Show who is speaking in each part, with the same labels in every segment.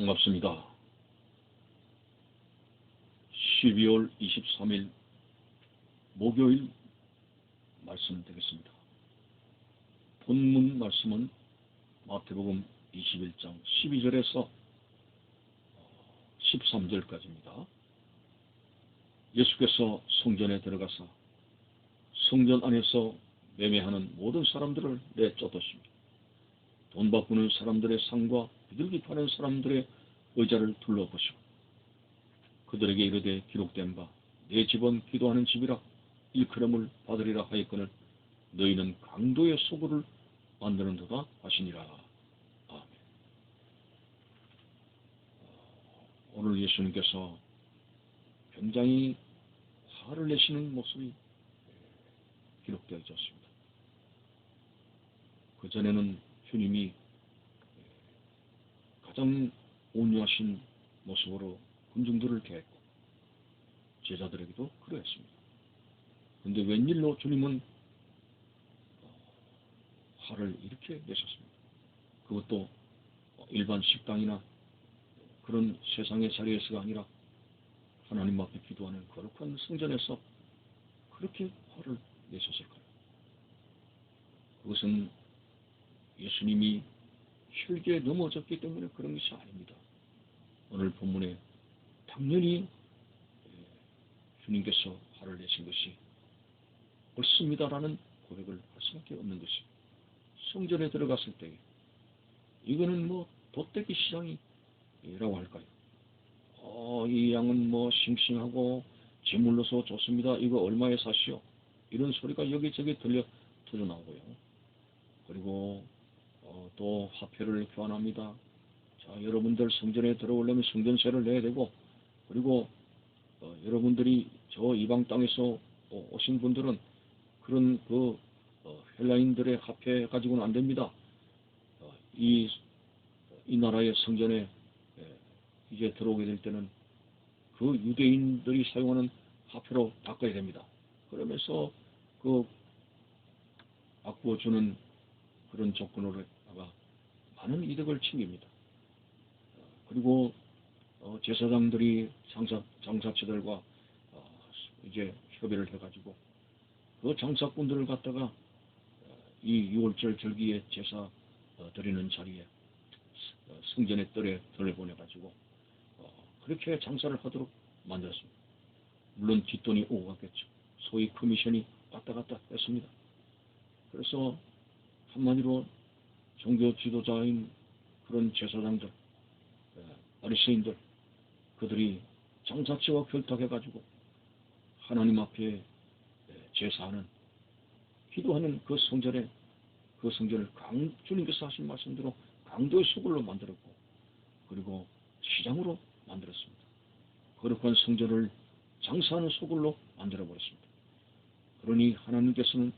Speaker 1: 반갑습니다. 12월 23일 목요일 말씀 되겠습니다. 본문 말씀은 마태복음 21장 12절에서 13절까지입니다. 예수께서 성전에 들어가서 성전 안에서 매매하는 모든 사람들을 내쫓으십니다. 돈 바꾸는 사람들의 상과 비둘기 파는 사람들의 의자를 둘러보시고 그들에게 이르되 기록된 바 내 집은 기도하는 집이라 일컬음을 받으리라 하였거늘 너희는 강도의 소굴을 만드는 도다 하시니라. 아멘. 오늘 예수님께서 굉장히 화를 내시는 모습이 기록되어 있었습니다. 그전에는 주님이 가장 온유하신 모습으로 군중들을 대했고 제자들에게도 그러했습니다. 그런데 웬일로 주님은 화를 이렇게 내셨습니다. 그것도 일반 식당이나 그런 세상의 자리에서가 아니라 하나님 앞에 기도하는 거룩한 성전에서 그렇게 화를 내셨을까요? 그것은 예수님이 혈기에 넘어졌기 때문에 그런 것이 아닙니다. 오늘 본문에 당연히 주님께서 화를 내신 것이 옳습니다라는 고백을 할 수밖에 없는 것이 성전에 들어갔을 때 이거는 뭐 돗대기 시장이라고 할까요? 어, 이 양은 뭐 싱싱하고 제물로서 좋습니다. 이거 얼마에 사시오? 이런 소리가 여기저기 들려 터져 나오고요. 그리고 어, 또 화폐를 교환합니다. 자, 여러분들 성전에 들어오려면 성전세를 내야 되고, 그리고 어, 여러분들이 저 이방 땅에서 어, 오신 분들은 그런 그 어, 헬라인들의 화폐 가지고는 안 됩니다. 어, 이, 이 나라의 성전에 예, 이제 들어오게 될 때는 그 유대인들이 사용하는 화폐로 바꿔야 됩니다. 그러면서 그 바꾸어주는 그런 조건으로다가 많은 이득을 챙깁니다. 그리고 어, 제사장들이 장사, 장사치들과 어, 이제 협의를 해가지고 그 장사꾼들을 갖다가 어, 이 6월절 절기에 제사 어, 드리는 자리에 어, 성전의 뜰에 들여보내가지고 어, 그렇게 장사를 하도록 만들었습니다. 물론 뒷돈이 오고 갔겠죠. 소위 커미션이 왔다 갔다 했습니다. 그래서 한마디로 종교 지도자인 그런 제사장들, 아리스인들, 그들이 장사치와 결탁해가지고 하나님 앞에 제사하는, 기도하는 그 성전에, 그 성전을 강, 주님께서 하신 말씀대로 강도의 수굴로 만들었고, 그리고 시장으로 만들었습니다. 거룩한 성전을 장사하는 소굴로 만들어버렸습니다. 그러니 하나님께서는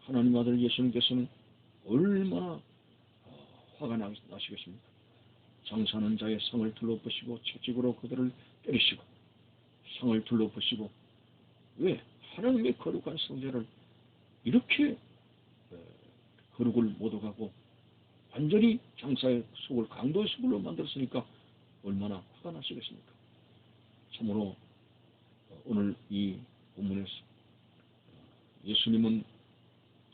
Speaker 1: 하나님 아들 예수님께서는 얼마나 화가 나시겠습니까? 장사하는 자의 상을 둘러보시고 채찍으로 그들을 때리시고 상을 둘러보시고 왜 하나님의 거룩한 성전을 이렇게 거룩을 못오가고 완전히 장사의 속을 강도의 속을로 만들었으니까 얼마나 화가 나시겠습니까? 참으로 오늘 이 본문에서 예수님은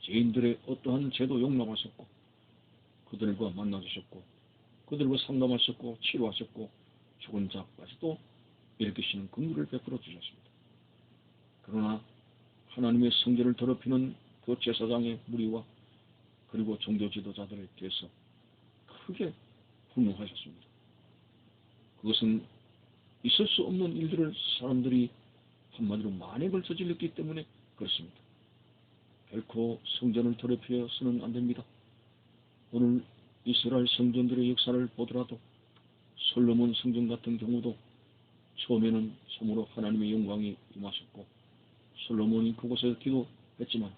Speaker 1: 죄인들의 어떠한 죄도 용납하셨고 그들과 만나주셨고 그들과 상담하셨고 치료하셨고 죽은 자까지도 일으키시는 긍휼을 베풀어 주셨습니다. 그러나 하나님의 성전을 더럽히는 그 제사장의 무리와 그리고 종교 지도자들에 대해서 크게 분노하셨습니다. 그것은 있을 수 없는 일들을 사람들이 한마디로 만행을 저질렀기 때문에 그렇습니다. 결코 성전을 더럽혀서는 안 됩니다. 오늘 이스라엘 성전들의 역사를 보더라도 솔로몬 성전 같은 경우도 처음에는 참으로 하나님의 영광이 임하셨고 솔로몬이 그곳에서 기도했지만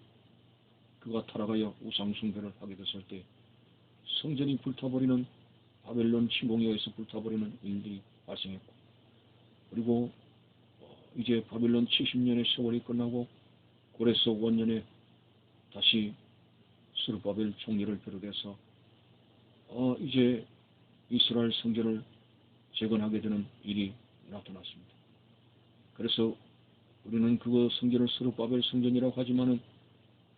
Speaker 1: 그가 타락하여 우상숭배를 하게 됐을 때 성전이 불타버리는 바벨론 침공에 의해서 불타버리는 일들이 발생했고 그리고 이제 바벨론 70년의 세월이 끝나고 고레스 원년에 다시 수르바벨 총리를 비롯해서 어, 이제 이스라엘 성전을 재건하게 되는 일이 나타났습니다. 그래서 우리는 그거 성전을 스룹바벨 성전이라고 하지만은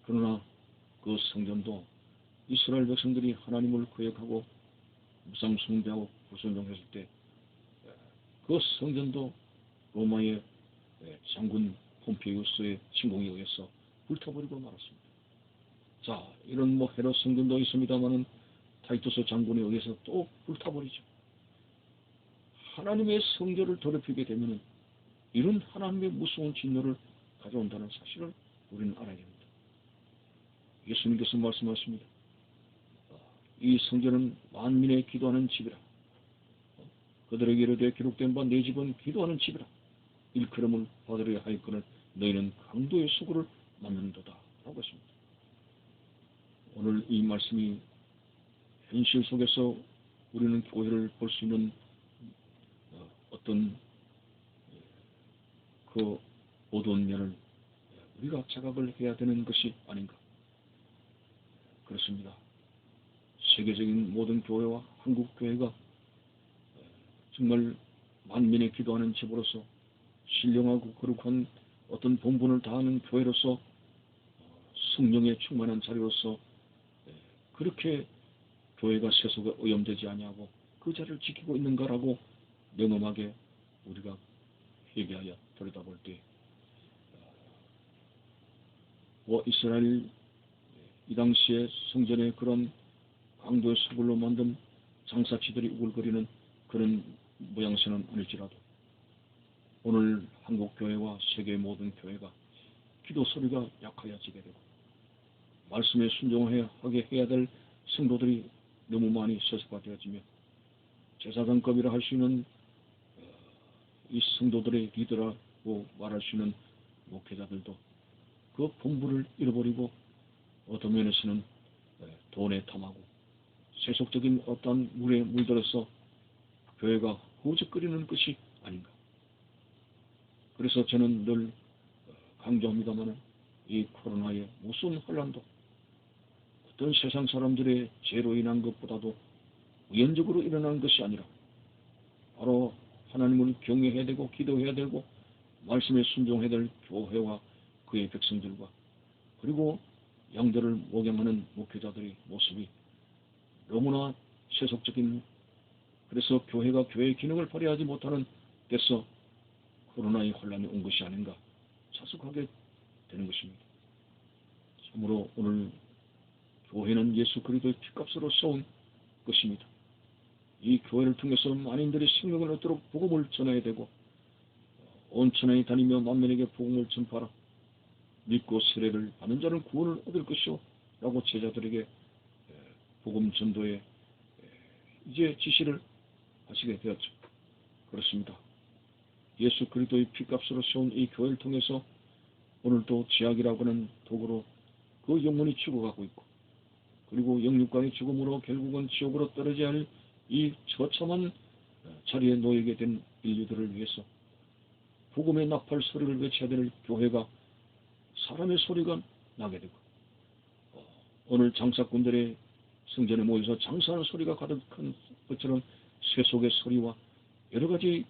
Speaker 1: 그러나 그 성전도 이스라엘 백성들이 하나님을 거역하고 무상 숭배하고 불순종했을 때 그 성전도 로마의 장군 폼페이우스의 침공에 의해서 불타버리고 말았습니다. 자, 이런 뭐 헤롯 성전도 있습니다만은 타이투스 장군에 의해서 또 불타버리죠. 하나님의 성전을 더럽히게 되면은 이런 하나님의 무서운 진노를 가져온다는 사실을 우리는 알아야 됩니다. 예수님께서 말씀하십니다. 이 성전은 만민의 기도하는 집이라. 그들에게 이르되 기록된 바 내 집은 기도하는 집이라. 일컬음을 받으려 하였거늘 너희는 강도의 수고를 맞는도다. 라고 했습니다. 오늘 이 말씀이 현실 속에서 우리는 교회를 볼 수 있는 어떤 그 어두운 면을 우리가 자각을 해야 되는 것이 아닌가. 그렇습니다. 세계적인 모든 교회와 한국 교회가 정말 만민의 기도하는 집으로서 신령하고 거룩한 어떤 본분을 다하는 교회로서 성령에 충만한 자리로서 그렇게 교회가 세속에 오염되지 아니하고 그 자리를 지키고 있는가라고 명음하게 우리가 회개하여 들여다볼 때뭐 이스라엘 이 당시에 성전에 그런 강도의 수굴로 만든 장사치들이 우글거리는 그런 모양새는 아닐지라도 오늘 한국 교회와 세계 모든 교회가 기도 소리가 약하여지게 되고 말씀에 순종하게 해야 될 성도들이 너무 많이 세속화되어지며 제사장급이라 할 수 있는 이 성도들의 리더라고 말할 수 있는 목회자들도 그 본부를 잃어버리고 어떤 면에서는 돈에 탐하고 세속적인 어떤 물에 물들어서 교회가 호적거리는 것이 아닌가. 그래서 저는 늘 강조합니다만 이 코로나의 무슨 혼란도 어떤 세상 사람들의 죄로 인한 것보다도 우연적으로 일어난 것이 아니라 바로 하나님을 경외해야 되고 기도해야 되고 말씀에 순종해야 될 교회와 그의 백성들과 그리고 양들을 목양하는 목회자들의 모습이 너무나 세속적인 그래서 교회가 교회의 기능을 발휘하지 못하는 데서 코로나의 혼란이 온 것이 아닌가 자숙하게 되는 것입니다. 참으로 오늘 교회는 예수 그리스도의 피값으로 세운 것입니다. 이 교회를 통해서 만인들의 생명을 얻도록 복음을 전해야 되고 온 천하에 다니며 만민에게 복음을 전파하라. 믿고 세례를 받는 자는 구원을 얻을 것이오. 라고 제자들에게 복음 전도에 이제 지시를 하시게 되었죠. 그렇습니다. 예수 그리스도의 피값으로 세운 이 교회를 통해서 오늘도 지약이라고 하는 도구로 그 영혼이 죽어가고 있고 그리고 영육간의 죽음으로 결국은 지옥으로 떨어져야 할 이 처참한 자리에 놓이게 된 인류들을 위해서 복음의 나팔 소리를 외쳐야 될 교회가 사람의 소리가 나게 되고 오늘 장사꾼들의 성전에 모여서 장사하는 소리가 가득한 것처럼 세속의 소리와 여러 가지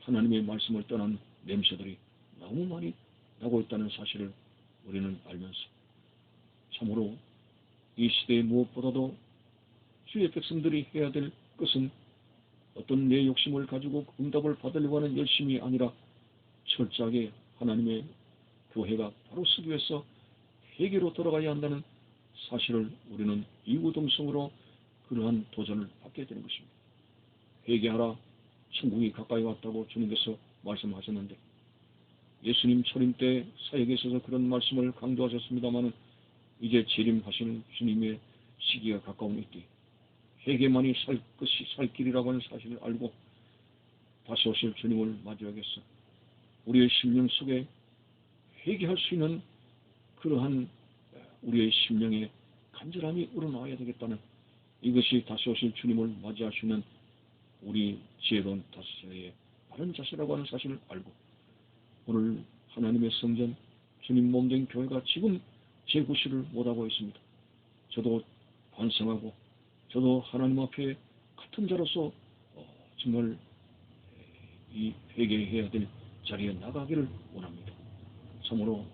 Speaker 1: 하나님의 말씀을 떠난 냄새들이 너무 많이 나고 있다는 사실을 우리는 알면서 참으로 이 시대에 무엇보다도 주의 백성들이 해야 될 것은 어떤 내 욕심을 가지고 응답을 받으려고 하는 열심이 아니라 철저하게 하나님의 교회가 바로 서기 위해서 회개로 돌아가야 한다는 사실을 우리는 이구동성으로 그러한 도전을 받게 되는 것입니다. 회개하라 천국이 가까이 왔다고 주님께서 말씀하셨는데 예수님 초림 때 사역에 있어서 그런 말씀을 강조하셨습니다마는 이제 재림하시는 주님의 시기가 가까운 이때 회개만이 살 것이 살 길이라고 하는 사실을 알고 다시 오실 주님을 맞이하겠어. 우리의 심령 속에 회개할 수 있는 그러한 우리의 심령에 간절함이 우러나와야 되겠다는 이것이 다시 오실 주님을 맞이하시는 우리 지혜로운 다스의 바른 자세라고 하는 사실을 알고 오늘 하나님의 성전 주님 몸된 교회가 지금 재구시를 못하고 있습니다. 저도 반성하고 저도 하나님 앞에 같은 자로서 어, 정말 이 회개해야 될 자리에 나가기를 원합니다. 참으로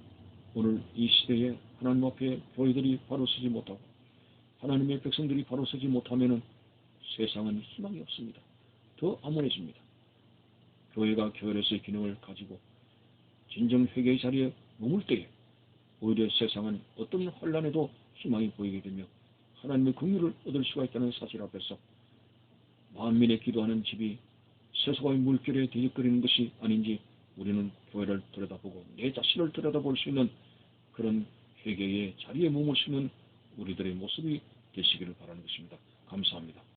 Speaker 1: 오늘 이 시대에 하나님 앞에 교회들이 바로 서지 못하고 하나님의 백성들이 바로 서지 못하면은 세상은 희망이 없습니다. 더 암울해집니다. 교회가 교회로서의 기능을 가지고 진정 회개의 자리에 머물 때에 오히려 세상은 어떤 혼란에도 희망이 보이게 되며 하나님의 긍휼을 얻을 수가 있다는 사실 앞에서 만민의 기도하는 집이 세속의 물결에 뒤적거리는 것이 아닌지 우리는 교회를 들여다보고 내 자신을 들여다볼 수 있는 그런 회개의 자리에 머물 수 있는 우리들의 모습이 되시기를 바라는 것입니다. 감사합니다.